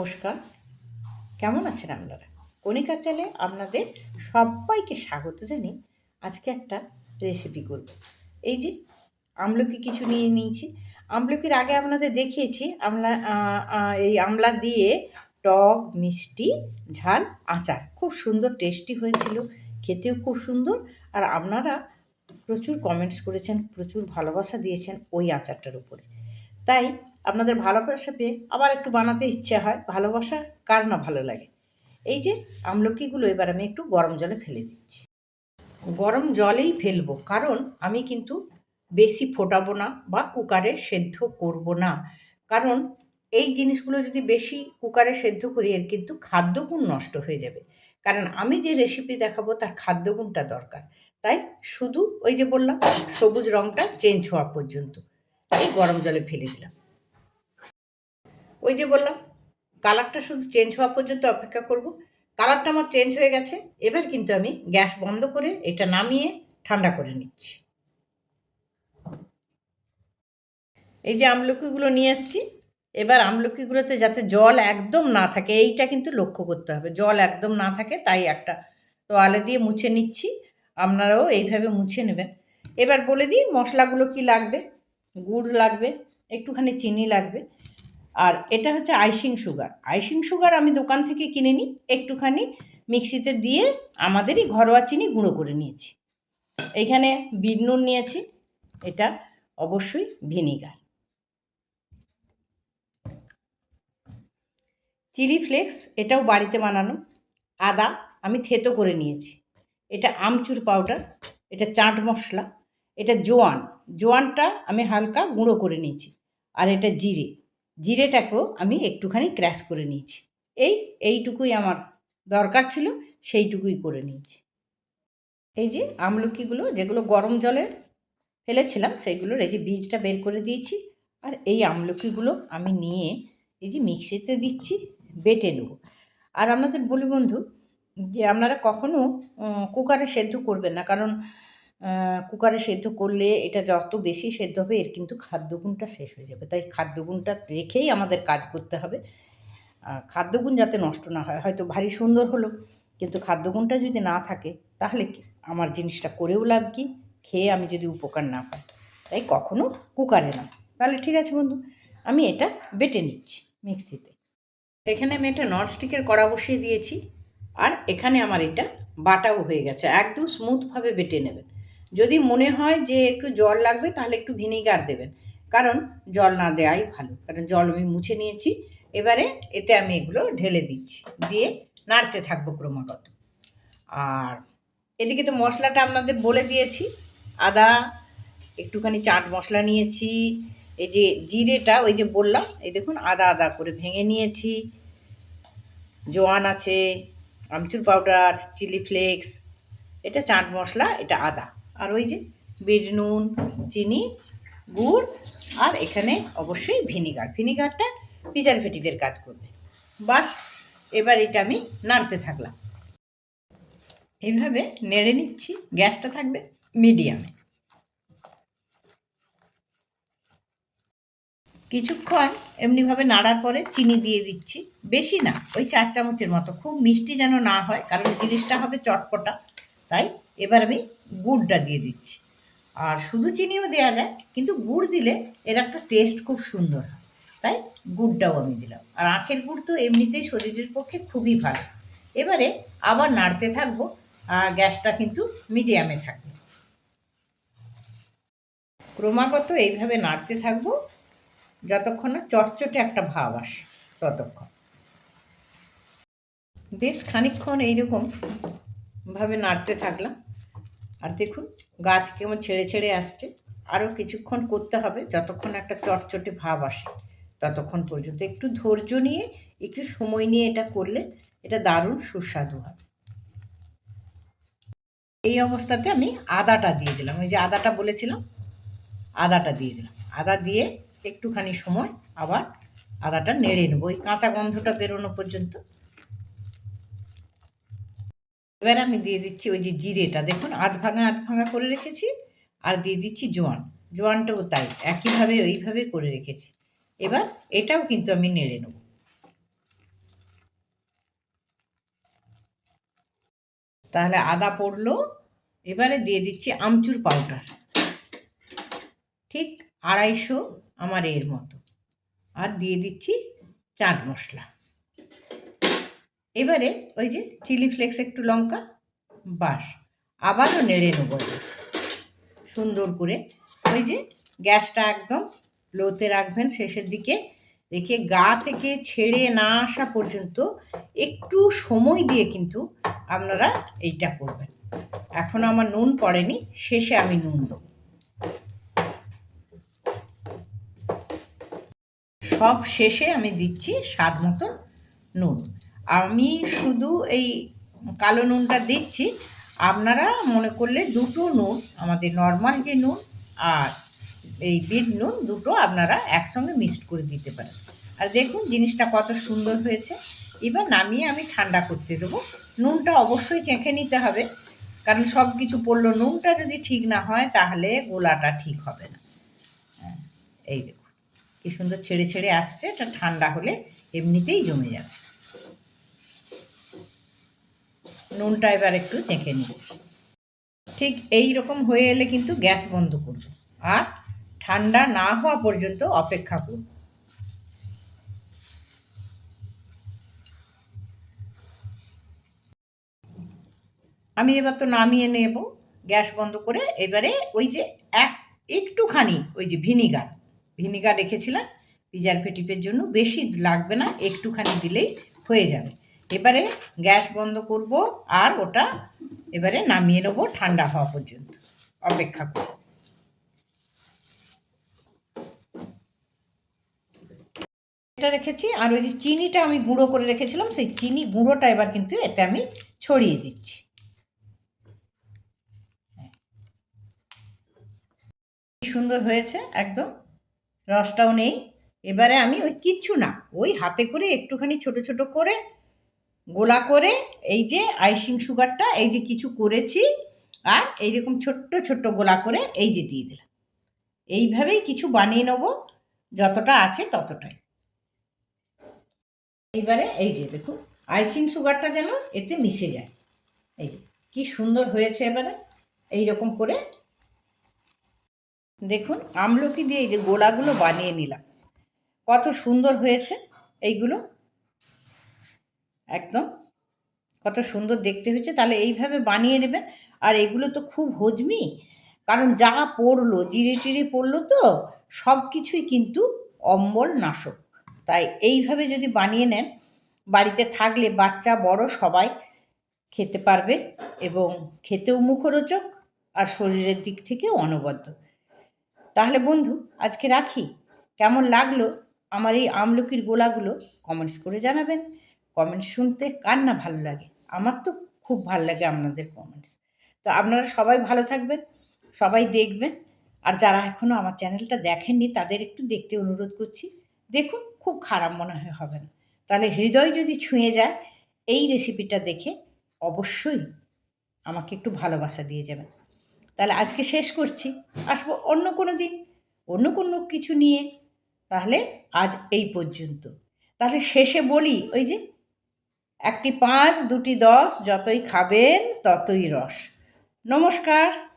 নমস্কার। কেমন আছেন আপনারা? কণিকার চালে আপনাদের সবাইকে স্বাগত জানিয়ে আজকে একটা রেসিপি করব। এই যে আমলকি কিছু নিয়ে নিয়েছি। আমলকির আগে আপনাদের দেখিয়েছি, আমলা এই আমলা দিয়ে টক, মিষ্টি, ঝাল, আচার। খুব সুন্দর টেস্টি হয়েছিল। খেতেও খুব সুন্দর। আর আপনারা প্রচুর কমেন্টস করেছেন, প্রচুর ভালোবাসা দিয়েছেন ওই আচারটার উপরে। তাই আপনাদের ভালোবাসা পেয়ে আবার একটু বানাতে ইচ্ছে হয়, ভালোবাসা কার না ভালো লাগে? এই যে আমলকিগুলো এবার আমি একটু গরম জলে ফেলে দিচ্ছি। গরম জলেই ফেলব, কারণ আমি কিন্তু বেশি ফোটাবো না বা কুকারে সেদ্ধ করব না। কারণ এই জিনিসগুলো যদি বেশি কুকারে সেদ্ধ করি, এর কিন্তু খাদ্যগুণ নষ্ট হয়ে যাবে। কারণ আমি যে রেসিপি দেখাবো, তার খাদ্যগুণটা দরকার। তাই শুধু ওই যে বললাম, সবুজ রঙটা চেঞ্জ হওয়া পর্যন্ত। এই গরম জলে ফেলে দিলাম। ওই যে বললাম কালারটা শুধু চেঞ্জ হওয়া পর্যন্ত অপেক্ষা করব। কালারটা আমার চেঞ্জ হয়ে গেছে, এবার কিন্তু আমি গ্যাস বন্ধ করে এটা নামিয়ে ঠান্ডা করে নিচ্ছি। এই যে আমলকিগুলো নিয়ে এসছি, এবার আমলকিগুলোতে যাতে জল একদম না থাকে, এইটা কিন্তু লক্ষ্য করতে হবে। জল একদম না থাকে, তাই একটা তোয়ালে দিয়ে মুছে নিচ্ছি। আপনারাও এইভাবে মুছে নেবেন। এবার বলে দিই, মশলাগুলো কি লাগবে? গুড় লাগবে, একটুখানি চিনি লাগবে। আর এটা হচ্ছে আইসিং সুগার। আইসিং সুগার আমি দোকান থেকে কিনে নিই, একটুখানি মিক্সিতে দিয়ে আমাদেরই ঘরোয়া চিনি গুঁড়ো করে নিয়েছি। এইখানে বিট নুন নিয়েছি, এটা অবশ্যই ভিনিগার। চিলি ফ্লেক্স, এটাও বাড়িতে বানানো। আদা আমি থেতো করে নিয়েছি। এটা আমচুর পাউডার, এটা চাট মশলা, এটা জোয়ান। জোয়ানটা আমি হালকা গুঁড়ো করে নিয়েছি। আর এটা জিরে। জিরেটাকেও আমি একটুখানি ক্র্যাশ করে নিয়েছি। এই, এইটুকুই আমার দরকার ছিল, সেইটুকুই করে নিয়েছি। এই যে আমলকিগুলো, যেগুলো গরম জলে ফেলেছিলাম, সেইগুলোর এই যে বীজটা বের করে দিয়েছি। আর এই আমলকিগুলো আমি নিয়ে এই যে মিক্সিতে দিচ্ছি, বেটে নেব। আর আপনাদের বলি বন্ধু, যে আপনারা কখনও কুকারে সেদ্ধ করবেন না, কারণ কুকারে সেদ্ধ করলে এটা যত বেশি সেদ্ধ হবে, এর কিন্তু খাদ্যগুণটা শেষ হয়ে যাবে। তাই খাদ্যগুণটা রেখেই আমাদের কাজ করতে হবে। খাদ্যগুণ যাতে নষ্ট না হয়, হয়তো ভারী সুন্দর হলো, কিন্তু খাদ্যগুণটা যদি না থাকে, তাহলে আমার জিনিসটা করেও লাভ কি? খেয়ে আমি যদি উপকার না পাই, তাই কখনো কুকারে না। তাহলে ঠিক আছে বন্ধু, আমি এটা বেটে নিচ্ছি মিক্সিতে। এখানে আমি একটা ননস্টিকের কড়া বসিয়ে দিয়েছি, আর এখানে আমার এটা বাটাও হয়ে গেছে। একদম স্মুথভাবে বেটে নেবেন। যদি মনে হয় যে একটু জল লাগবে, তাহলে একটু ভিনিগার দেবেন। কারণ জল না দেওয়াই ভালো। কারণ জল আমি মুছে নিয়েছি, এবারে এতে আমি এগুলো ঢেলে দিচ্ছি। দিয়ে নাড়তে থাকব ক্রমাগত। আর এদিকে তো মশলাটা আপনাদের বলে দিয়েছি। আদা, একটুখানি চাট মশলা নিয়েছি। এই যে জিরেটা, ওই যে বললাম, এই দেখুন, আদা আদা করে ভেঙে নিয়েছি। জোয়ান আছে, আমচুর পাউডার, চিলি ফ্লেক্স, এটা চাট মশলা, এটা আদা। আর ওই যে বিট নুন, চিনি, গুড় আর এখানে অবশ্যই ভিনিগার। ভিনিগারটা প্রিজারভেটিভের কাজ করবে। বাস, এবার এটা আমি নাড়তে থাকলাম। এইভাবে নেড়ে নিচ্ছি। গ্যাসটা থাকবে মিডিয়ামে। কিছুক্ষণ এমনিভাবে নাড়ার পরে চিনি দিয়ে দিচ্ছি। বেশি না, ওই চার চামচের মতো। খুব মিষ্টি যেন না হয়, কারণ জিনিসটা হবে চটপটা, তাই এবার আমি গুড়টা দিয়ে দিচ্ছি। আর শুধু চিনিও দেওয়া যায়, কিন্তু গুড় দিলে এর একটা টেস্ট খুব সুন্দর হয়। তাই গুড়টাও আমি দিলাম। আর আখের গুড় তো এমনিতেই শরীরের পক্ষে খুবই ভালো। এবারে আবার নাড়তে থাকব, আর গ্যাসটা কিন্তু মিডিয়ামে থাকবে। ক্রমাগত এইভাবে নাড়তে থাকব, যতক্ষণ না চটচটে একটা ভাব আসে, ততক্ষণ। বেশ খানিক্ষণ এইরকম ভাবে নাড়তে থাকলাম। আর দেখুন, গা থেকে আমার ছেড়ে ছেড়ে আসছে। আরও কিছুক্ষণ করতে হবে, যতক্ষণ একটা চটচটে ভাব আসে, ততক্ষণ পর্যন্ত। একটু ধৈর্য নিয়ে, একটু সময় নিয়ে এটা করলে এটা দারুণ সুস্বাদু হবে এই অবস্থাতে আমি আদাটা দিয়ে দিলাম। ওই যে আদাটা বলেছিলাম, আদাটা দিয়ে দিলাম। আদা দিয়ে একটুখানি সময় আবার আদাটা নেড়ে নেব। ওই কাঁচা গন্ধটা বেরোনো পর্যন্ত এবার আমি দিয়ে দিচ্ছি ওই যে জিরেটা। দেখুন, আধ ভাঙা আধ ভাঙা করে রেখেছি, আর দিয়ে দিচ্ছি জোয়ান। জোয়ানটাও তাই, একইভাবে, ওইভাবে করে রেখেছি। এবার এটাও কিন্তু আমি নেড়ে নেব। তাহলে আদা পড়ল, এবারে দিয়ে দিচ্ছি আমচুর পাউডার। ঠিক আড়াইশো আমার এর মতো। আর দিয়ে দিচ্ছি চাট মশলা। এবারে ওই যে চিলি ফ্লেক্স একটু লঙ্কা, বাস। আবারও নেড়ে নেব সুন্দর করে ওই যে গ্যাসটা একদম লোতে রাখবেন, শেষের দিকে রেখে গা থেকে ছেড়ে না আসা পর্যন্ত একটু সময় দিয়ে কিন্তু আপনারা এইটা করবেন। এখন আমার নুন পড়েনি, শেষে আমি নুন দেবো। সব শেষে আমি দিচ্ছি স্বাদ মতো নুন। আমি শুধু এই কালো নুনটা দিচ্ছি। আপনারা মনে করলে দুটো নুন আমাদের নর্মাল যে নুন আর এই বিট নুন দুটো আপনারা একসঙ্গে মিক্সড করে দিতে পারেন। আর দেখুন জিনিসটা কত সুন্দর হয়েছে। এবার নামিয়ে আমি ঠান্ডা করতে দেবো। নুনটা অবশ্যই চেখে নিতে হবে কারণ সব কিছু পড়ল। নুনটা যদি ঠিক না হয় তাহলে গোলাটা ঠিক হবে না। হ্যাঁ, এই দেখুন কি সুন্দর ছেড়ে ছেড়ে আসছে। এটা ঠান্ডা হলে এমনিতেই জমে যাবে। নুনটা এবার একটু চেখে নিচ্ছি ঠিক এই রকম হয়ে এলে কিন্তু গ্যাস বন্ধ করব। আর ঠান্ডা না হওয়া পর্যন্ত অপেক্ষা করব। আমি এবার তো নামিয়ে নেব। গ্যাস বন্ধ করে এবারে ওই যে এক, একটুখানি ওই যে ভিনিগার। ভিনিগার রেখেছিলাম। পিজার ফেটিপের জন্য বেশি লাগবে না, একটুখানি দিলেই হয়ে যাবে। এবারে গ্যাস বন্ধ করব আর ওটা এবারে নামিয়ে নেব ঠান্ডা হওয়া পর্যন্ত। অপেক্ষা করব এটা রেখেছি, আর ওই যে চিনিটা আমি গুঁড়ো করে রেখেছিলাম, সেই চিনি গুঁড়োটা এবার কিন্তু এতে আমি ছড়িয়ে দিচ্ছি। সুন্দর হয়েছে, একদম রসটাও নেই। এবারে আমি ওই কিচ্ছু না, ওই হাতে করে একটুখানি ছোট ছোট করে গোলা করে এই যে আইসিং সুগারটা, এই যে কিছু করেছি, আর এইরকম ছোট্ট ছোট্ট গোলা করে এই যে দিয়ে দিলাম। এইভাবেই কিছু বানিয়ে নেব, যতটা আছে ততটাই। এইবারে এই যে দেখুন, আইসিং সুগারটা যেন এতে মিশে যায়। এই যে, কি সুন্দর হয়েছে এবারে এই রকম করে। দেখুন, আমলকি দিয়ে এই যে গোলাগুলো বানিয়ে নিলাম। কত সুন্দর হয়েছে এইগুলো। একদম। কত সুন্দর দেখতে হয়েছে। তাহলে এইভাবে বানিয়ে নেবেন। আর এগুলো তো খুব হজমি। কারণ যা পড়ল, জিরে টিরে পড়ল তো সব কিছুই কিন্তু অম্বল নাশক। তাই এইভাবে যদি বানিয়ে নেন, বাড়িতে থাকলে বাচ্চা, বড় সবাই খেতে পারবে এবং খেতেও মুখরোচক আর শরীরের দিক থেকেও অনবদ্য। তাহলে বন্ধু, আজকে রাখি। কেমন লাগল? আমার এই আমলকির গোলাগুলো কমেন্টস করে জানাবেন। কমেন্টস শুনতে কার না ভালো লাগে? আমার তো খুব ভালো লাগে আপনাদের কমেন্টস তো আপনারা সবাই ভালো থাকবেন, সবাই দেখবেন, আর যারা এখনও আমার চ্যানেলটা দেখেননি, তাদের একটু দেখতে অনুরোধ করছি। দেখুন, খুব খারাপ মনে হয় হবে না। তাহলে হৃদয় যদি ছুঁয়ে যায়, এই রেসিপিটা দেখে অবশ্যই আমাকে একটু ভালোবাসা দিয়ে যাবেন। তাহলে আজকে শেষ করছি। আসব অন্য কোনো দিন, অন্য কোনো কিছু নিয়ে। তাহলে আজ এই পর্যন্ত। তাহলে শেষে বলি, ওই যে একটি পাঁচ দুটি দশ যতই খাবেন ততই রস। নমস্কার।